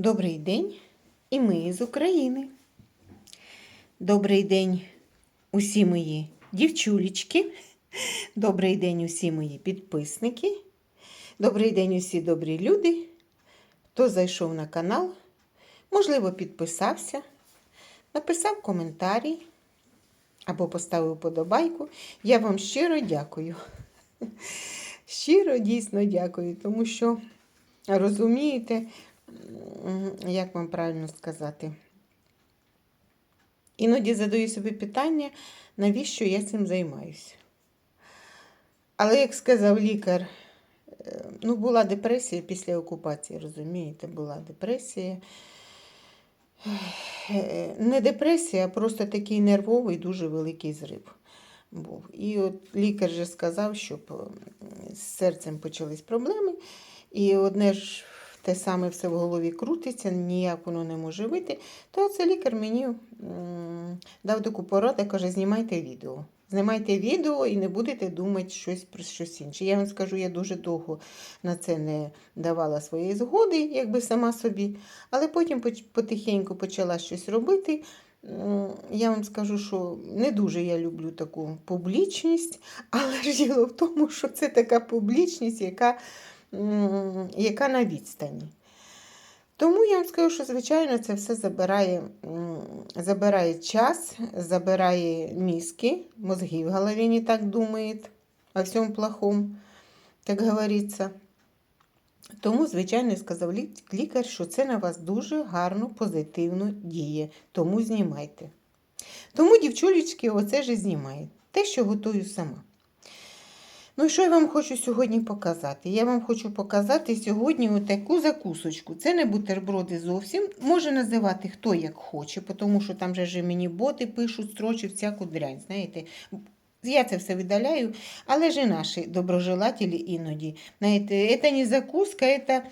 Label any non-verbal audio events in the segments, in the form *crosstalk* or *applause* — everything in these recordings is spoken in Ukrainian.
Добрий день і ми з України. Добрий день усі мої дівчулечки. Добрий день усі мої підписники. Добрий день усі добрі люди. Хто зайшов на канал, можливо, підписався, написав коментарі або поставив подобайку. Я вам щиро дякую. Щиро дійсно дякую, тому що розумієте, як вам правильно сказати. Іноді задаю собі питання, навіщо я цим займаюся. Але, як сказав лікар, е, ну, була депресія після окупації, розумієте, була депресія. Е, Не депресія, а просто такий нервовий, дуже великий зрив був. І от лікар же сказав, щоб е, з серцем почались проблеми. І одне ж те саме все в голові крутиться, ніяк воно не може вийти. То це лікар мені дав таку пораду, каже, знімайте відео. Знімайте відео і не будете думати щось про щось інше. Я вам скажу, я дуже довго на це не давала своєї згоди, якби сама собі, але потім потихеньку почала щось робити. Я вам скажу, що не дуже я люблю таку публічність, *laughs* але ж діло в тому, що це така публічність, яка, яка на відстані. Тому я вам скажу, що, звичайно, це все забирає, забирає час, забирає мізки, мозги в голові не так думает о всьому плохому, як говориться. Тому, звичайно, сказав лікар, що це на вас дуже гарно, позитивно діє. Тому знімайте. Тому, дівчулечки, оце ж знімаю. Те, що готую сама. Ну що я вам хочу сьогодні показати? Я вам хочу показати сьогодні отаку закусочку. Це не бутерброди зовсім. Може називати хто як хоче, тому що там же мені боти пишуть, строчать всяку дрянь. Знаєте, я це все видаляю, але ж і наші доброжелателі іноді. Знаєте, це не закуска, це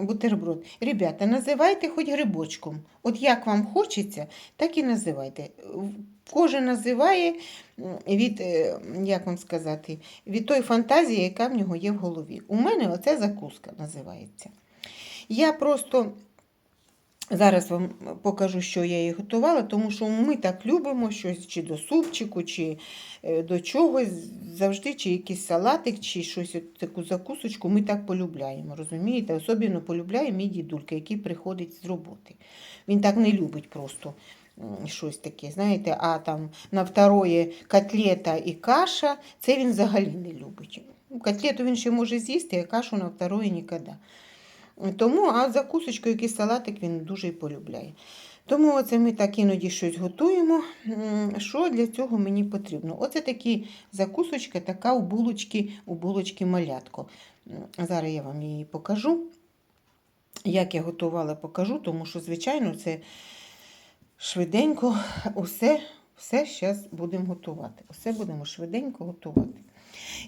бутерброд. Ребята, називайте хоч грибочком. От як вам хочеться, так і називайте. Кожен називає від, е, як вам сказати, від той фантазії, яка в нього є в голові. У мене оце закуска називається. Я просто зараз вам покажу, що я її готувала, тому що ми так любимо щось чи до супчику, чи е, до чогось, завжди чи якийсь салатик, чи щось таку закусочку ми так полюбляємо. Розумієте? Особливо полюбляє мій дідулька, який приходить з роботи. Він так не любить просто щось таке, знаєте, а там на второе котлета і каша, це він взагалі не любить. Ну, Котлету він ще може з'їсти, а кашу на второе ніколи. Тому, а закусочку, якийсь салатик він дуже і полюбляє. Тому оце ми так іноді щось готуємо. Що для цього мені потрібно? Оце такі закусочка, така у булочки, у булочки малятко. Зараз я вам її покажу. Як я готувала, покажу, тому що, звичайно, це швиденько усе, все зараз будемо готувати. Усе будемо швиденько готувати.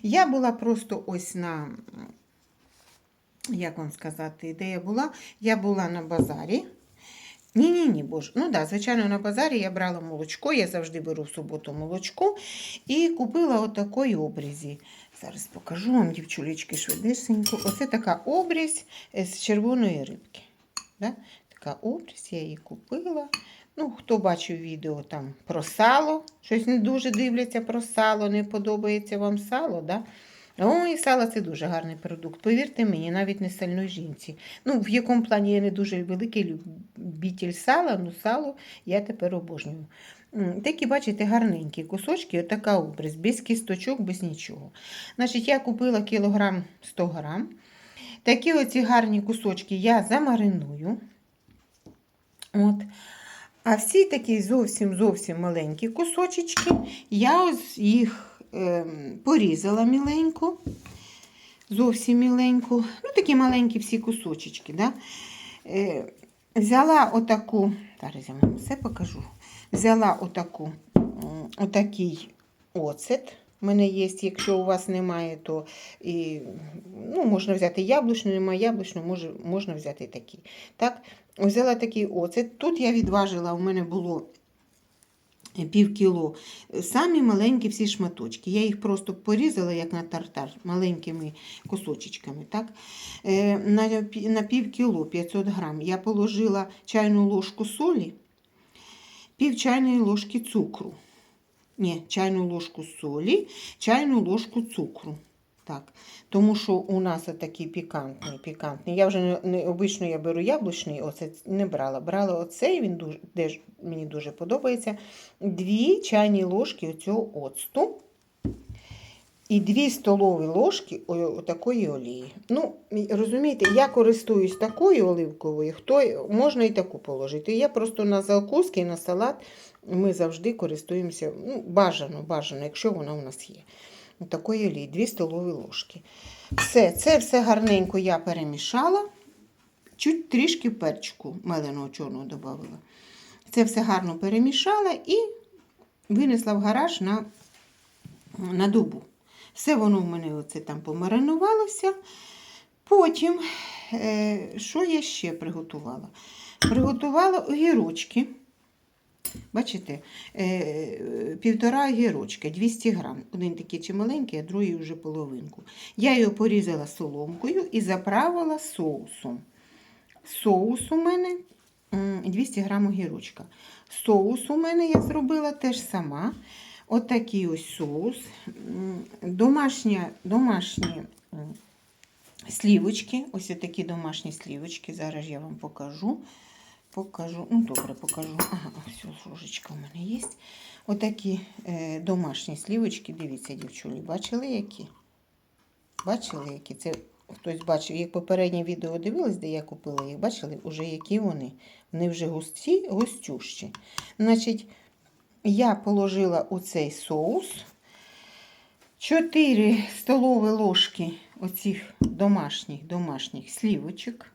Я була просто ось на, як вам сказати, де я була? Я була на базарі. Ні, ні, боже. Ну да, звичайно, на базарі я брала молочко, я завжди беру в суботу молочко і купила отакої обрізі. Зараз покажу вам, дівчулечки, швидесенько. Оце така обрізь з червоної рибки. Да? Така обрізь, я її купила. Ну, хто бачив відео там про сало, щось не дуже дивляться про сало, не подобається вам сало, да? Ой, сало це дуже гарний продукт. Повірте мені, навіть не сальної жінці. Ну, в якому плані я не дуже великий любитель сала, ну сало я тепер обожнюю. Такі, бачите, гарненькі кусочки, отака образ, без кісточок, без нічого. Значить, я купила кілограм 100 грам. Такі оці гарні кусочки я замариную. От. А всі такі зовсім зовсім маленькі кусочечки, я ось їх порізала міленько, зовсім міленько. Ну, такі маленькі всі кусочечки. Да? Е, взяла отаку, зараз я вам все покажу. Взяла отаку, отакий оцет. У мене є, якщо у вас немає, то і, ну, можна взяти яблучний, немає яблучного, може, можна взяти такий. Так, взяла такий оцет. Тут я відважила, у мене було пів кіло. Самі маленькі всі шматочки. Я їх просто порізала, як на тартар, маленькими кусочечками. Так? Е, на пів кіло 500 грам я положила чайну ложку солі, пів чайної ложки цукру. Ні, чайну ложку солі, чайну ложку цукру. Так, тому що у нас такий пікантний, пікантний. Я вже не, не обично я беру яблучний, оце не брала. Брала оцей, він дуже, теж мені дуже подобається. Дві чайні ложки оцього оцту і дві столові ложки такої олії. Ну, розумієте, я користуюсь такою оливковою, хто можна і таку положити. Я просто на закуски, на салат ми завжди користуємося ну, бажано, бажано, якщо вона у нас є. Такої олії, 2 столові ложки. Все, це все гарненько я перемішала. Чуть трішки перчику меленого чорного додала. Це все гарно перемішала і винесла в гараж на, на добу. Все воно в мене оце там помаринувалося. Потім, е, що я ще приготувала? Приготувала огірочки. Бачите, е, півтора огірочка, 200 грам. Один такий чималенький, а другий вже половинку. Я його порізала соломкою і заправила соусом. Соус у мене 200 грам огірочка. Соус у мене я зробила теж сама. Отакий ось соус. М, Домашня, домашні слівочки. Ось такі домашні слівочки. Зараз я вам покажу. Покажу, ну добре, покажу. Ага, все, ложечка у мене є. Отакі е, домашні слівочки. Дивіться, дівчулі, бачили які? Бачили, які? Це хтось бачив, як попереднє відео дивились, де я купила їх, бачили, уже які вони. Вони вже густі, густющі. Значить, я положила у цей соус 4 столові ложки оцих домашніх, домашніх слівочок.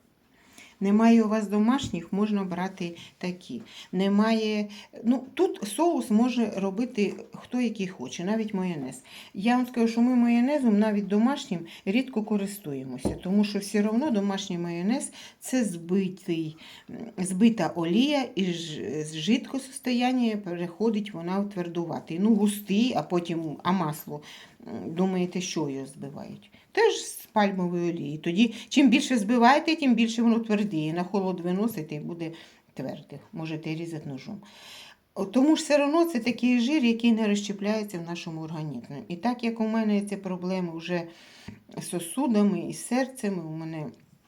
Немає у вас домашніх, можна брати такі. Немає, ну, тут соус може робити хто який хоче, навіть майонез. Я вам скажу, що ми майонезом навіть домашнім рідко користуємося, тому що все одно домашній майонез це збитий, збита олія і з жидкого состояння переходить вона в твердуватий. Ну, густий, а потім а масло. Думаєте, що його збивають? Теж з пальмової олії. Тоді, чим більше збиваєте, тим більше воно твердіє. На холод виносите і буде тверде. Можете різати ножом. Тому ж все одно це такий жир, який не розщепляється в нашому організмі. І так як у мене ці проблеми вже з сосудами і серцем, у мене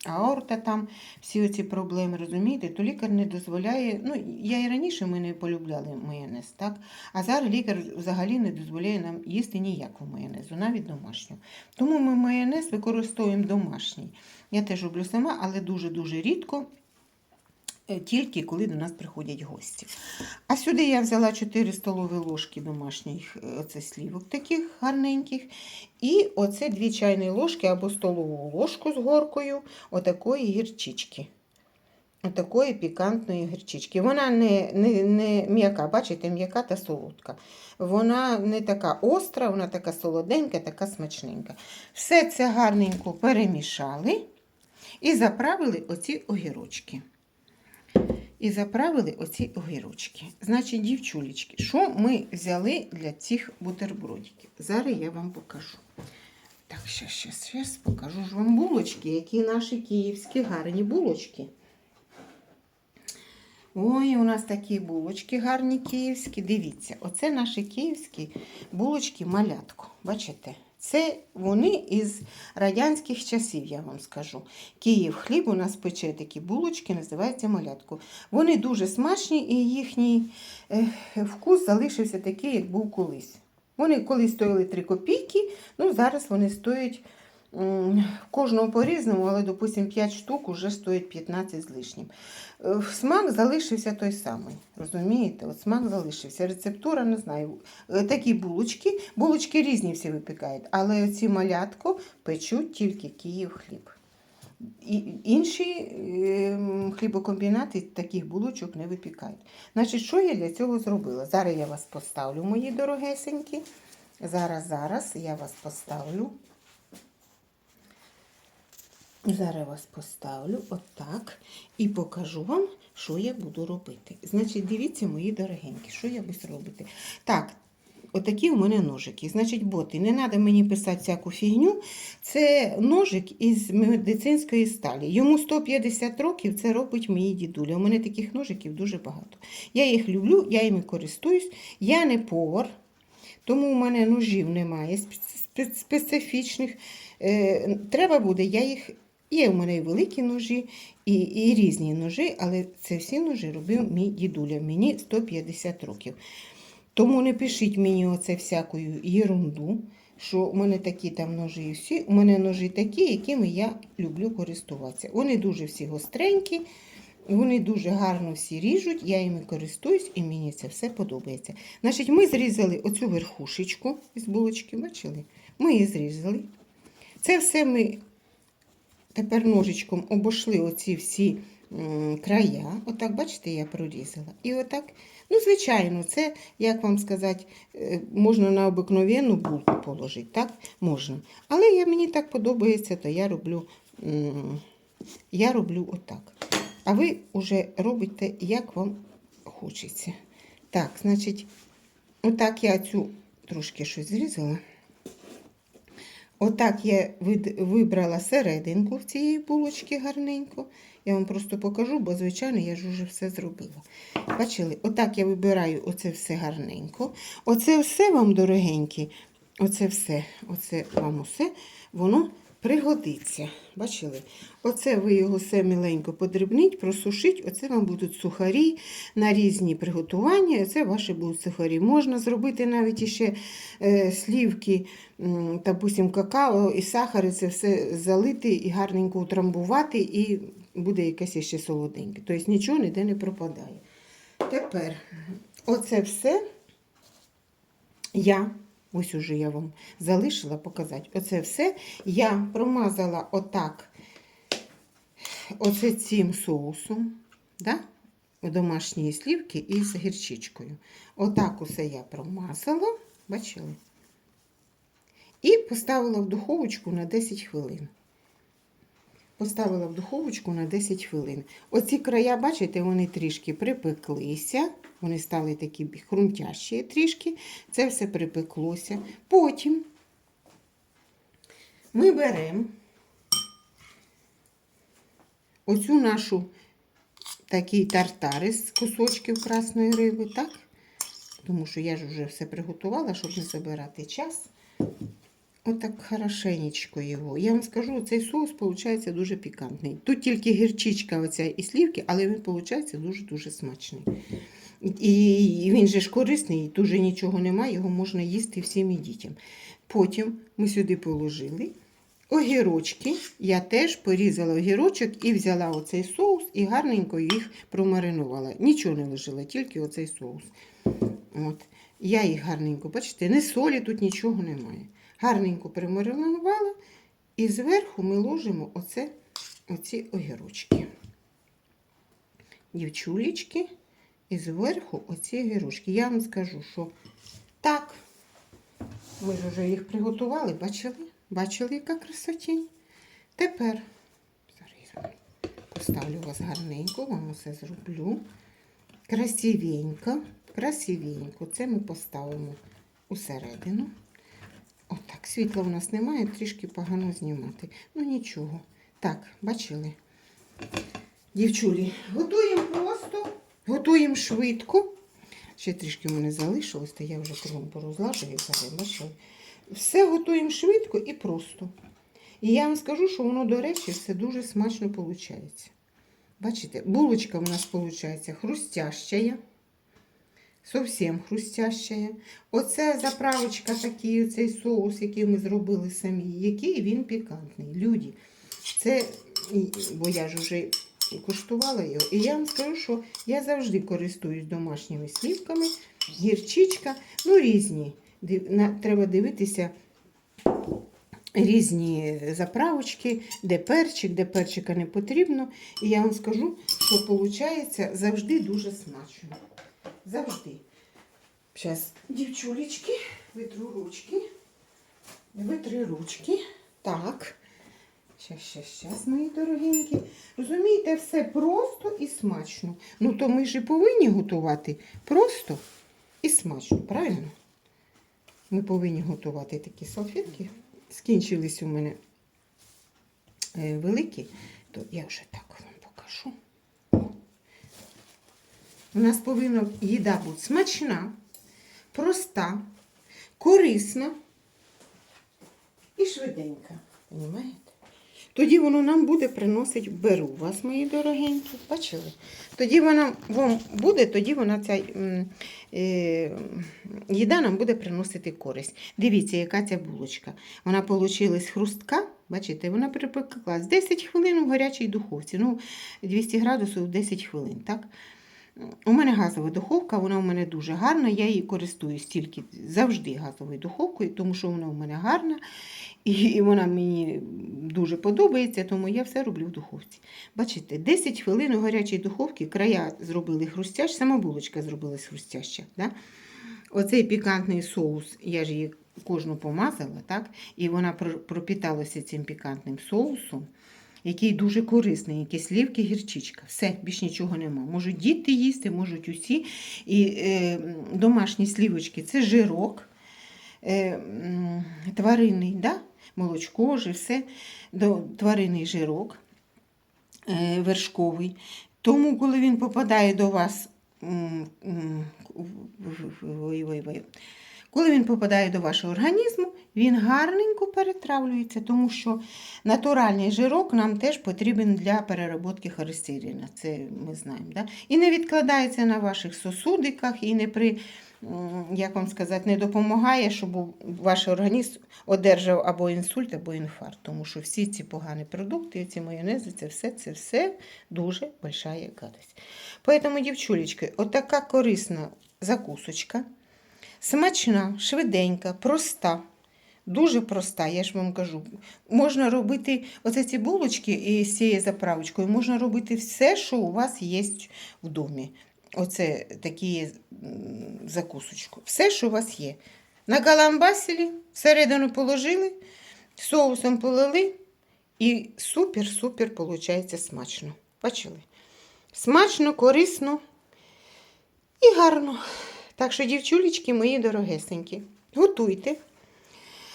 аорта там, всі ці проблеми, розумієте, то лікар не дозволяє. Ну, я і раніше ми не полюбляли майонез, так? А зараз лікар взагалі не дозволяє нам їсти ніяку майонезу, навіть домашню. Тому ми майонез використовуємо домашній. Я теж роблю сама, але дуже-дуже рідко. Е, Тільки коли до нас приходять гості. А сюди я взяла 4 столові ложки домашніх е, оце слівок таких гарненьких. І оце 2 чайні ложки або столову ложку з горкою отакої гірчички. Отакої пікантної гірчички. Вона не, не, не м'яка, бачите, м'яка та солодка. Вона не така остра, вона така солоденька, така смачненька. Все це гарненько перемішали і заправили оці огірочки. І заправили оці огірочки. Значить, дівчулечки, що ми взяли для цих бутербродиків? Зараз я вам покажу. Так, щас, щас, щас покажу ж вам булочки, які наші київські гарні булочки. Ой, у нас такі булочки гарні київські. Дивіться, оце наші київські булочки малятко. Бачите? Це вони із радянських часів, я вам скажу. Київ хліб у нас пече такі булочки, називаються малятку. Вони дуже смачні і їхній е, вкус залишився такий, як був колись. Вони колись стоїли 3 копійки, ну зараз вони стоять кожного по-різному, але, допустимо, 5 штук вже стоїть 15 з лишнім. Е, Смак залишився той самий. Розумієте? От смак залишився. Рецептура, не знаю. Е, Такі булочки. Булочки різні всі випікають, але ці малятко печуть тільки Київ хліб. І інші е, хлібокомбінати таких булочок не випікають. Значить, що я для цього зробила? Зараз я вас поставлю, мої дорогесенькі. Зараз, зараз я вас поставлю. Зараз вас поставлю отак і покажу вам, що я буду робити. Значить, дивіться, мої дорогенькі, що я буду робити. Так, отакі у мене ножики. Значить, боти, не треба мені писати всяку фігню. Це ножик із медицинської сталі. Йому 150 років, це робить мої дідуля. У мене таких ножиків дуже багато. Я їх люблю, я їми користуюсь. Я не повар, тому у мене ножів немає спе- специфічних. Е, треба буде, я їх. Є у мене і великі ножі, і, і різні ножі, але це всі ножі робив мій дідуля. Мені 150 років. Тому не пишіть мені оце всякою єрунду, що у мене такі там ножі і всі. У мене ножі такі, якими я люблю користуватися. Вони дуже всі гостренькі, вони дуже гарно всі ріжуть, я їми користуюсь і мені це все подобається. Значить, ми зрізали оцю верхушечку із булочки, бачили? Ми її зрізали. Це все ми тепер ножичком обошли оці всі края. Отак, бачите, я прорізала. І отак, ну, звичайно, це, як вам сказати, е, можна на обикновенну булку положити, так? Можна. Але я, мені так подобається, то я роблю, я роблю отак. А ви вже робите, як вам хочеться. Так, значить, отак я цю трошки щось зрізала. Отак я вибрала серединку в цієї булочки гарненько. Я вам просто покажу, бо, звичайно, я ж уже все зробила. Бачили, отак я вибираю оце все гарненько. Оце все вам, дорогенькі, оце все, оце вам усе, воно пригодиться. Бачили? Оце ви його все миленько подрібніть, просушіть. Оце вам будуть сухарі на різні приготування. Це ваші будуть сухарі. Можна зробити навіть іще е, слівки, допустим, какао і сахар, і це все залити і гарненько утрамбувати, і буде якесь ще солоденьке. Тобто нічого ніде не пропадає. Тепер оце все я, ось уже я вам залишила показати. Оце все я промазала отак, оце цим соусом, да? домашні слівки із гірчичкою. Отак усе я промазала, бачили? І поставила в духовочку на 10 хвилин. Поставила в духовочку на 10 хвилин. Оці края, бачите, вони трішки припеклися. Вони стали такі хрумтящі трішки. Це все припеклося. Потім ми беремо оцю нашу такий тартар із кусочків красної риби, так? Тому що я ж вже все приготувала, щоб не забирати час. Отак хорошенечко його. Я вам скажу, цей соус виходить дуже пікантний. Тут тільки гірчичка оця і слівки, але він виходить дуже-дуже смачний. І він же ж корисний, тут нічого немає, його можна їсти всім і дітям. Потім ми сюди положили огірочки. Я теж порізала огірочок і взяла оцей соус і гарненько їх промаринувала. Нічого не лежала, тільки оцей соус. От. Я їх гарненько, бачите, не солі, тут нічого немає. Гарненько примаринувала і зверху ми ложимо оце, оці огірочки. Дівчулечки, і зверху оці огірочки. Я вам скажу, що так, ми ж вже їх приготували, бачили? Бачили, яка красотінь? Тепер зараз поставлю вас гарненько, вам усе зроблю. Красивенько, красивенько. Це ми поставимо усередину. Отак, світла у нас немає, трішки погано знімати. Ну нічого. Так, бачили? Дівчулі, готуємо просто, готуємо швидко. Ще трішки мене залишилось, то я вже кругом бачили? Все готуємо швидко і просто. І я вам скажу, що воно, до речі, все дуже смачно виходить. Бачите, булочка у нас виходить хрустящая. Совсем хрустящая. Оце заправочка такий, оцей соус, який ми зробили самі, який він пікантний. Люди, це, бо я ж вже куштувала його. І я вам скажу, що я завжди користуюсь домашніми слівками, гірчичка, ну різні. Треба дивитися різні заправочки, де перчик, де перчика не потрібно. І я вам скажу, що виходить завжди дуже смачно. Завжди. Зараз, дівчулечки, витру ручки. Витри ручки. Так. Щас, щас, щас, мої дорогенькі. Розумієте, все просто і смачно. Ну, то ми ж і повинні готувати просто і смачно, правильно? Ми повинні готувати такі салфетки. Скінчились у мене е, великі, то я вже так вам покажу. У нас повинна їда бути смачна, проста, корисна і швиденька. Понімаєте? Тоді воно нам буде приносити беру вас, мої дорогенькі. Бачили? Тоді вона вам буде, тоді вона ця е, їда нам буде приносити користь. Дивіться, яка ця булочка. Вона вийшла хрустка. Бачите, вона припеклась 10 хвилин у гарячій духовці. Ну, 200 градусів 10 хвилин. так? У мене газова духовка, вона у мене дуже гарна. Я її користуюсь тільки завжди газовою духовкою, тому що вона у мене гарна і, вона мені дуже подобається, тому я все роблю в духовці. Бачите, 10 хвилин у гарячій духовці края зробили хрустящ, сама булочка зробилась хрустяща. Да? Оцей пікантний соус, я ж її кожну помазала, так? і вона пропіталася цим пікантним соусом який дуже корисний, які слівки, гірчичка. Все, більш нічого нема. Можуть діти їсти, можуть усі. І е, домашні слівочки це жирок, е, тваринний, да? молочко, жир, все, тваринний жирок е, вершковий. Тому, коли він попадає до вас, м, коли він попадає до вашого організму, він гарненько перетравлюється, тому що натуральний жирок нам теж потрібен для перероботки холестерина. Це ми знаємо. Да? І не відкладається на ваших сосудиках, і не при, як вам сказати, не допомагає, щоб ваш організм одержав або інсульт, або інфаркт. Тому що всі ці погані продукти, ці майонези, це все, це все дуже большая гадость. Поэтому, дівчулечки, отака корисна закусочка. Смачна, швиденька, проста. Дуже проста, я ж вам кажу. Можна робити оце ці булочки і з цією заправочкою, можна робити все, що у вас є в домі. Оце такі м, закусочку. Все, що у вас є. Накаламбасили, всередину положили, соусом полили і супер-супер виходить смачно. Бачили? Смачно, корисно і гарно. Так що, дівчулечки, мої дорогесенькі, готуйте,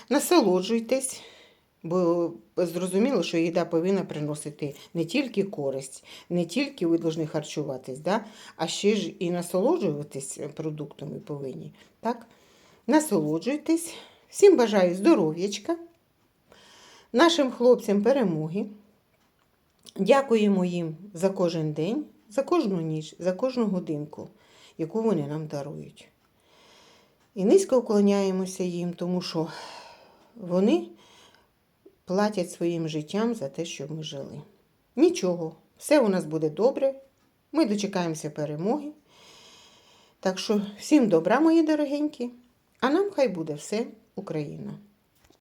насолоджуйтесь, бо зрозуміло, що їда повинна приносити не тільки користь, не тільки ви повинні харчуватись, да? а ще ж і насолоджуватись продуктами повинні. Так? Насолоджуйтесь. Всім бажаю здоров'ячка, нашим хлопцям перемоги. Дякуємо їм за кожен день, за кожну ніч, за кожну годинку, яку вони нам дарують. І низько вклоняємося їм, тому що вони платять своїм життям за те, щоб ми жили. Нічого, все у нас буде добре. Ми дочекаємося перемоги. Так що всім добра, мої дорогенькі, а нам хай буде все Україна.